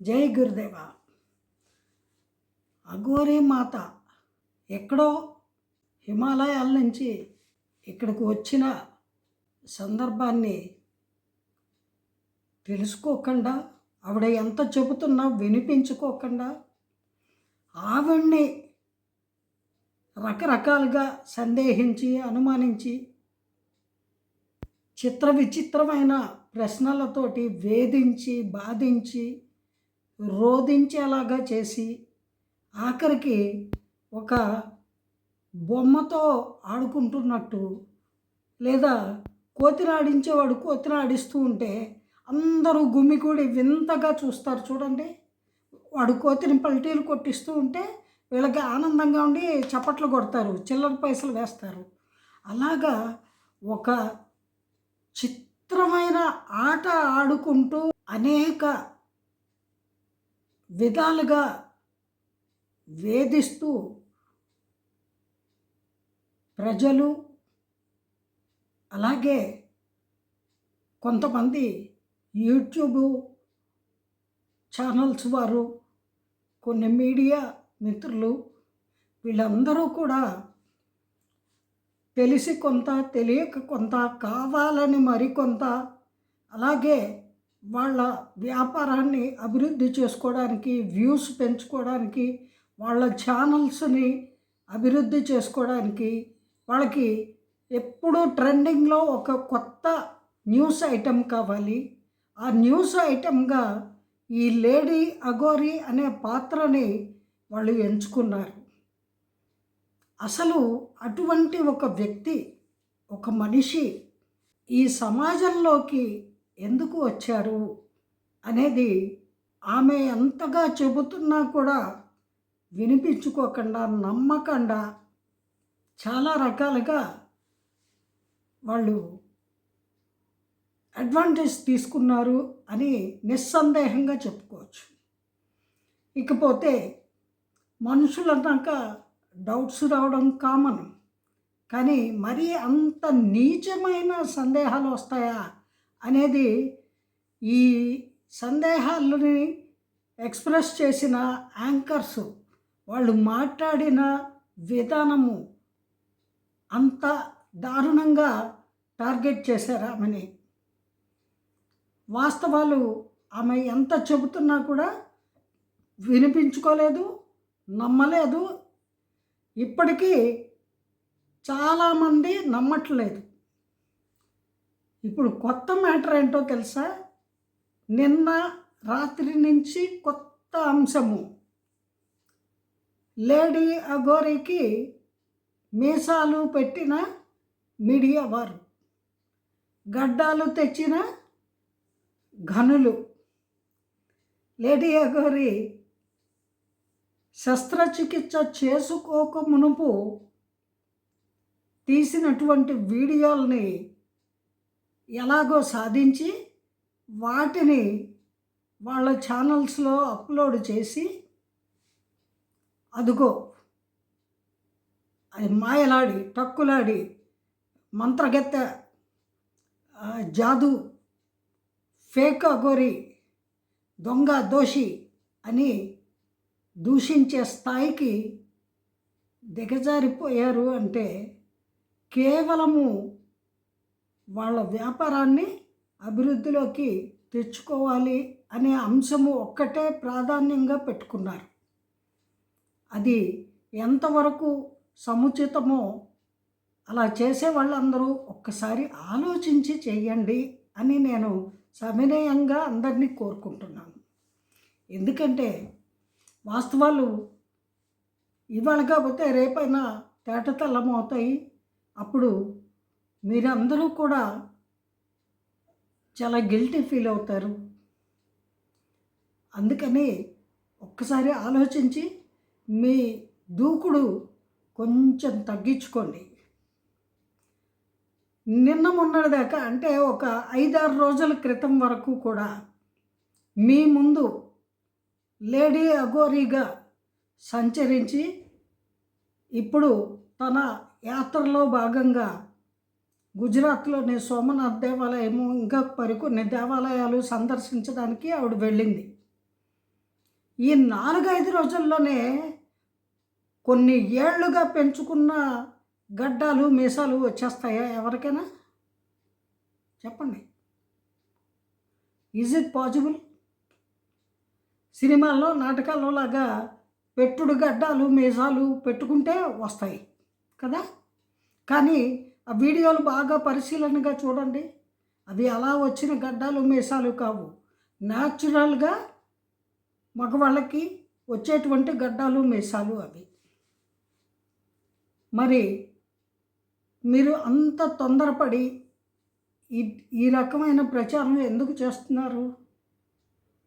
జై గురుదేవ. అఘోరి మాత ఎక్కడో హిమాలయాల నుంచి ఇక్కడికి వచ్చిన సందర్భాన్ని తెలుసుకోకుండా ఆవిడ ఎంత చెబుతున్నా వినిపించుకోకుండా ఆవిడ్ని రకరకాలుగా సందేహించి అనుమానించి చిత్ర విచిత్రమైన ప్రశ్నలతోటి వేధించి బాధించి రోధించేలాగా చేసి ఆఖరికి ఒక బొమ్మతో ఆడుకుంటున్నట్టు లేదా కోతిని ఆడించేవాడు కోతిని ఆడిస్తూ ఉంటే అందరూ గుమికూడి వింతగా చూస్తారు. చూడండి వాడు కోతిని పల్టీలు కొట్టిస్తూ ఉంటే వీళ్ళకి ఆనందంగా ఉండి చప్పట్లు కొడతారు చిల్లర పైసలు వేస్తారు. అలాగా ఒక చిత్రమైన ఆట ఆడుకుంటూ అనేక విధాలుగా వేధిస్తూ ప్రజలు అలాగే కొంతమంది యూట్యూబ్ ఛానల్స్ వారు కొన్ని మీడియా మిత్రులు వీళ్ళందరూ కూడా తెలిసి కొంత తెలియక కొంత కావాలని మరికొంత అలాగే వాళ్ళ వ్యాపారాన్ని అభివృద్ధి చేసుకోవడానికి వ్యూస్ పెంచుకోవడానికి వాళ్ళ ఛానల్స్ని అభివృద్ధి చేసుకోవడానికి వాళ్ళకి ఎప్పుడూ ట్రెండింగ్లో ఒక కొత్త న్యూస్ ఐటెం కావాలి. ఆ న్యూస్ ఐటెంగా ఈ లేడీ అగోరి అనే పాత్రని వాళ్ళు ఎంచుకున్నారు. అసలు అటువంటి ఒక వ్యక్తి ఒక మనిషి ఈ సమాజంలోకి ఎందుకు వచ్చారు అనేది ఆమె ఎంతగా చెబుతున్నా కూడా వినిపించుకోకుండా నమ్మకుండా చాలా రకాలుగా వాళ్ళు అడ్వాంటేజ్ తీసుకున్నారు అని నిస్సందేహంగా చెప్పుకోవచ్చు. ఇకపోతే మనుషులు అన్నాక డౌట్స్ రావడం కామన్ కానీ మరీ అంత నీచమైన సందేహాలు వస్తాయా? అనేది ఈ సందేహాలని ఎక్స్ప్రెస్ చేసిన యాంకర్స్ వాళ్ళు మాట్లాడిన విధానము అంత దారుణంగా టార్గెట్ చేశారు ఆమెని. వాస్తవాలు ఆమె ఎంత చెబుతున్నా కూడా వినిపించుకోలేదు నమ్మలేదు. ఇప్పటికీ చాలామంది నమ్మట్లేదు. ఇప్పుడు కొత్త మ్యాటర్ ఏంటో తెలుసా? నిన్న రాత్రి నుంచి కొత్త అంశము. లేడీ అగోరికి మీసాలు పెట్టిన మీడియా వారు. గడ్డాలు తెచ్చిన ఘనులు. లేడీ అగోరి శస్త్రచికిత్స చేసుకోక మునుపు తీసినటువంటి వీడియోల్ని ఎలాగో సాధించి వాటిని వాళ్ళ ఛానల్స్లో అప్లోడ్ చేసి అదుగో అది మాయలాడి టక్కులాడి మంత్రగెత్త జాదు ఫేక్ అగోరి దొంగ దోషి అని దూషించే స్థాయికి దిగజారిపోయారు అంటే కేవలము వాళ్ళ వ్యాపారాన్ని అభివృద్ధిలోకి తెచ్చుకోవాలి అనే అంశము ఒక్కటే ప్రాధాన్యంగా పెట్టుకున్నారు. అది ఎంతవరకు సముచితమో అలా చేసే వాళ్ళందరూ ఒక్కసారి ఆలోచించి చేయండి అని నేను సవినయంగా అందరినీ కోరుకుంటున్నాను. ఎందుకంటే వాస్తవాలు ఇవాళ కాకపోతే రేపైనా తేటతెల్లమవుతాయి. అప్పుడు మీరందరూ కూడా చాలా గిల్టీ ఫీల్ అవుతారు. అందుకని ఒక్కసారి ఆలోచించి మీ దూకుడు కొంచెం తగ్గించుకోండి. నిన్న మొన్నటిదాకా అంటే ఒక ఐదారు రోజుల క్రితం వరకు కూడా మీ ముందు లేడీ అఘోరీగా సంచరించి ఇప్పుడు తన యాత్రలో భాగంగా గుజరాత్లోని సోమనాథ్ దేవాలయము ఇంకా మరికొన్ని దేవాలయాలు సందర్శించడానికి ఆవిడ వెళ్ళింది. ఈ నాలుగైదు రోజుల్లోనే కొన్ని ఏళ్ళుగా పెంచుకున్న గడ్డాలు మీసాలు వచ్చేస్తాయా ఎవరికైనా? చెప్పండి. ఈజ్ ఇట్ పాసిబుల్ సినిమాల్లో నాటకాల్లో లాగా పెట్టుడు గడ్డాలు మీసాలు పెట్టుకుంటే వస్తాయి కదా? కానీ ఆ వీడియోలు బాగా పరిశీలనగా చూడండి. అవి అలా వచ్చిన గడ్డాలు మీసాలు కావు. న్యాచురల్గా మగవాళ్ళకి వచ్చేటువంటి గడ్డాలు మీసాలు అవి. మరి మీరు అంత తొందరపడి ఈ ఈ రకమైన ప్రచారం ఎందుకు చేస్తున్నారు?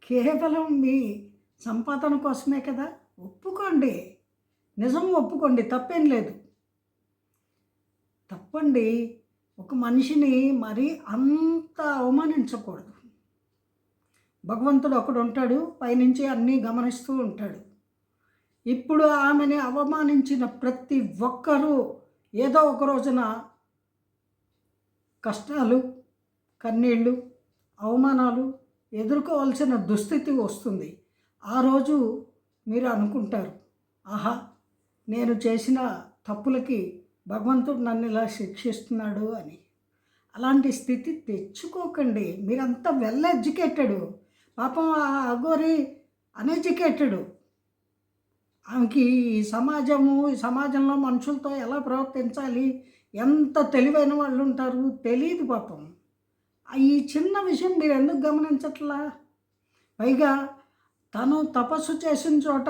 కేవలం మీ సంపాదన కోసమే కదా? ఒప్పుకోండి. నిజం ఒప్పుకోండి. తప్పేం లేదు. తప్పండి ఒక మనిషిని మరీ అంత అవమానించకూడదు. భగవంతుడు ఒకడు ఉంటాడు పైనుంచి అన్నీ గమనిస్తూ ఉంటాడు. ఇప్పుడు ఆమెని అవమానించిన ప్రతి ఒక్కరూ ఏదో ఒక రోజున కష్టాలు కన్నీళ్ళు అవమానాలు ఎదుర్కోవాల్సిన దుస్థితి వస్తుంది. ఆ రోజు మీరు అనుకుంటారు ఆహా నేను చేసిన తప్పులకి భగవంతుడు నన్ను ఇలా శిక్షిస్తున్నాడు అని. అలాంటి స్థితి తెచ్చుకోకండి. మీరంతా వెల్ ఎడ్యుకేటెడ్ పాపం ఆ అగోరి అన్ఎడ్యుకేటెడ్ ఆమెకి ఈ సమాజము ఈ సమాజంలో మనుషులతో ఎలా ప్రవర్తించాలి? ఎంత తెలివైన వాళ్ళు ఉంటారు? తెలియదు పాపం. ఈ చిన్న విషయం మీరు ఎందుకు గమనించట్లా? పైగా తను తపస్సు చేసిన చోట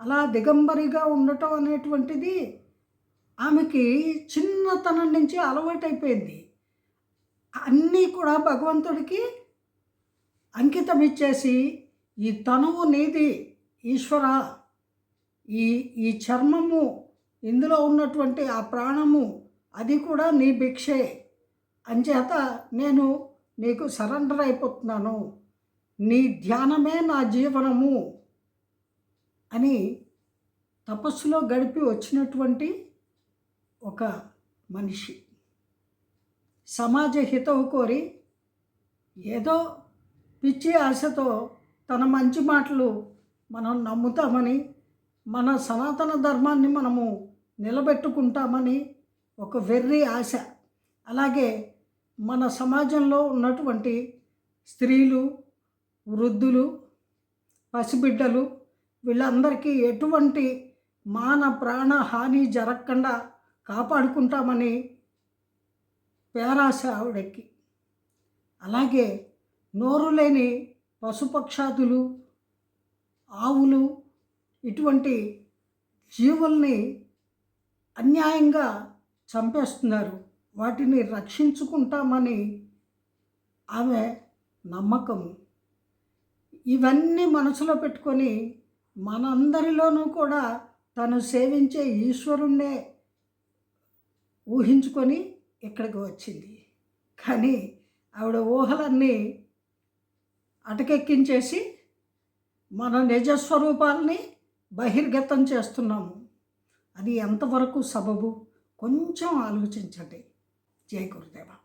అలా దిగంబరిగా ఉండటం అనేటువంటిది ఆమెకి చిన్నతనం నుంచి అలవాటైపోయింది. అన్నీ కూడా భగవంతుడికి అంకితం ఇచ్చేసి ఈ తనువు నీది ఈశ్వర ఈ ఈ చర్మము ఇందులో ఉన్నటువంటి ఆ ప్రాణము అది కూడా నీ భిక్షే. అంచేత నేను నీకు సరెండర్ అయిపోతున్నాను. నీ ధ్యానమే నా జీవనము అని తపస్సులో గడిపి వచ్చినటువంటి ఒక మనిషి. సమాజ హితం కోరి ఏదో పిచ్చి ఆశతో తన మంచి మాటలు మనం నమ్ముతామని మన సనాతన ధర్మాన్ని మనము నిలబెట్టుకుంటామని ఒక వెర్రి ఆశ. అలాగే మన సమాజంలో ఉన్నటువంటి స్త్రీలు వృద్ధులు పసిబిడ్డలు వీళ్ళందరికీ ఎటువంటి మాన ప్రాణ హాని జరగకుండా కాపాడుకుంటామని పేరాశ ఆవిడకి అలాగే నోరు లేని పశుపక్షాదులు ఆవులు ఇటువంటి జీవుల్ని అన్యాయంగా చంపేస్తున్నారు. వాటిని రక్షించుకుంటామని ఆమె నమ్మకము. ఇవన్నీ మనసులో పెట్టుకొని మనందరిలోనూ కూడా తను సేవించే ఈశ్వరుణ్ణే ఊహించుకొని ఇక్కడికి వచ్చింది. కానీ ఆవిడ ఊహలన్నీ అటకెక్కించేసి మన నిజస్వరూపాలని బహిర్గతం చేస్తున్నాము. అది ఎంతవరకు సబబు? కొంచెం ఆలోచించండి. జయ గురుదేవా.